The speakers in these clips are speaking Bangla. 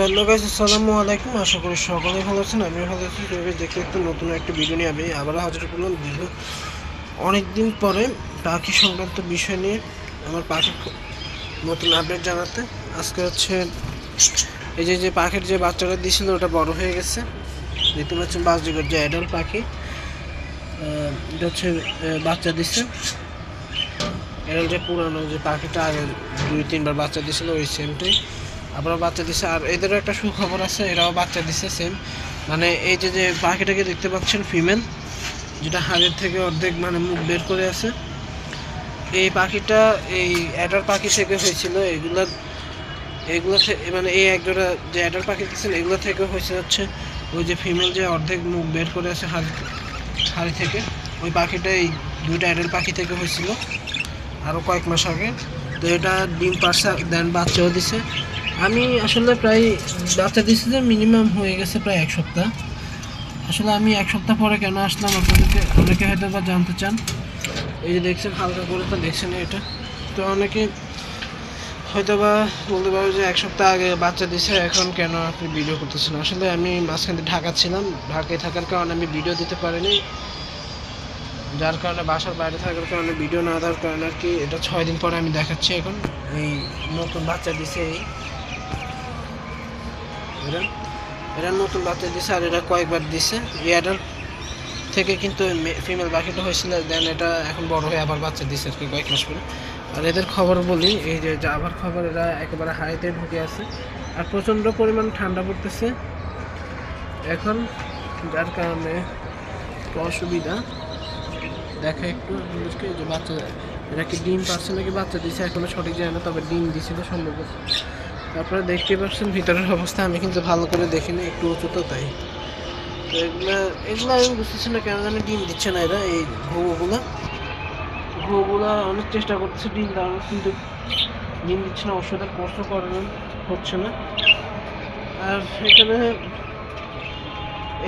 হ্যালো গাইস, আসসালামু আলাইকুম। আশা করি সকলেই ভালো আছেন আমি ভালো আছি। দেখতে দেখতে নতুন একটা ভিডিও নিয়ে আমি আবার হাজির করলাম দীর্ঘ অনেক দিন পরে পাখি সংক্রান্ত বিষয় নিয়ে আমার পাখির নতুন আপডেট জানাতে। আজকে হচ্ছে এই যে যে পাখির যে বাচ্চাটা দিয়েছিল, ওটা বড় হয়ে গেছে। দেখতে পাচ্ছেন বাজরিগর যে অ্যাডাল্ট পাখি। এটা হচ্ছে বাচ্চা দিচ্ছে এরাল যে পুরানো যে পাখিটা, আগে দুই, তিনবার বাচ্চা দিছিল, ওই সেমটাই আবার বাচ্চা দিছে, আর এদেরও একটা সুখবর আছে, এরাও বাচ্চা দিছে সেম মানে এই যে যে পাখিটাকে দেখতে পাচ্ছেন ফিমেল যেটা হাড়ের থেকে অর্ধেক মানে মুখ বের করে আছে। এই পাখিটা, এই অ্যাডার পাখি থেকে হয়েছিল, এগুলো থেকে মানে এই একজোড়া যে অ্যাডার পাখি দিচ্ছেন এগুলো থেকে হয়েছে হচ্ছে ওই যে ফিমেল যে অর্ধেক মুখ বের করে আছে হাড়ি হাড়ি থেকে। ওই পাখিটা এই দুইটা অ্যাডাল পাখি থেকে হয়েছিল আরও কয়েক মাস আগে। তো এটা ডিম পারসা দেন বাচ্চাও দিছে। আমি আসলে প্রায় বাচ্চা দিছি যে মিনিমাম হয়ে গেছে প্রায় এক সপ্তাহ। আসলে আমি এক সপ্তাহ পরে কেন আসলাম, আপনাদেরকে অনেকে হয়তো বা জানতে চান। এই যে দেখছেন, হালকা করে তো দেখছেন এটা। তো অনেকে হয়তো বা বলতে পারবে যে এক সপ্তাহ আগে বাচ্চা দিছে এখন কেন আপনি ভিডিও করতেছেন? আসলে আমি মাঝখানে ঢাকা ছিলাম, ঢাকায় থাকার কারণে আমি ভিডিও দিতে পারিনি। যার কারণে বাসার বাইরে থাকার কারণে ভিডিও না দেওয়ার কারণে আর কি, এটা ছয় দিন পরে আমি দেখাচ্ছি এখন। এই নতুন বাচ্চা দিছে এই। এরা এরা নতুন বাচ্চা দিছে আর এরা কয়েকবার দিছে। এই থেকে কিন্তু ফিমেল পাখিটা হয়েছিল দেন এটা এখন বড় হয়ে আবার বাচ্চা দিছে আর কি কয়েক মাস পরে। আর এদের খবর বলি, এই যে আবার খবর, এরা একেবারে হাইতে ঢুকে আছে। আর প্রচণ্ড পরিমাণ ঠান্ডা পড়তেছে। এখন যার কারণে অসুবিধা। দেখা একটু আপনাদেরকে যে বাচ্চা, এরা কি ডিম পাচ্ছে নাকি বাচ্চা দিছে? এখনও সঠিক জানি না, তবে ডিম দিছিল সম্ভবত। তারপরে দেখতে পাচ্ছেন ভিতরের অবস্থা। আমি কিন্তু ভালো করে দেখিনি একটু উঁচু তো তাই। তো এগুলা, এগুলো আমি বুঝতেছি না, কেন জানি ডিম দিচ্ছে না এরা, এই ঘুঘুগুলা। ঘুঘুগুলা অনেক চেষ্টা করতেছে ডিম দেওয়ার, কিন্তু ডিম দিচ্ছে না, ওষুধের কোর্সও করানো হচ্ছে না। আর এখানে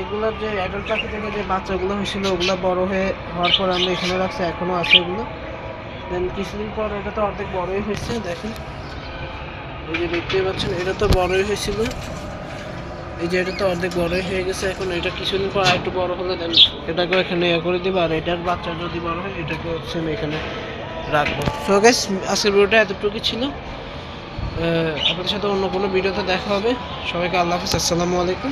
এগুলোর যে অ্যাডাল্ট পাখি থেকে যে বাচ্চাগুলো হয়েছিল, ওগুলো বড় হয়ে হওয়ার পর আমরা এখানে রাখছি এখনও আছে এগুলো। দেন কিছুদিন পর, এটা তো অর্ধেক বড়ই হয়েছে, দেখেন। এই যে দেখতে পাচ্ছেন, এটা তো বড়ই হয়েছিল। এই যে এটা তো অর্ধেক বড়ই হয়ে গেছে, এখন এটা কিছুদিন পর আরেকটু বড় হলে দেন। এটাকে এখানে ইয়ে করে দিব, আর এটার বাচ্চা যদি বড় হয় এটাকে হচ্ছে আমি এখানে রাখব। সো গেস আজকের ভিডিওটা এতটুকু ছিল। আপনাদের সাথে অন্য কোনো ভিডিওতে দেখা হবে। সবাইকে আল্লাহ হাফিজ, আসসালামু আলাইকুম।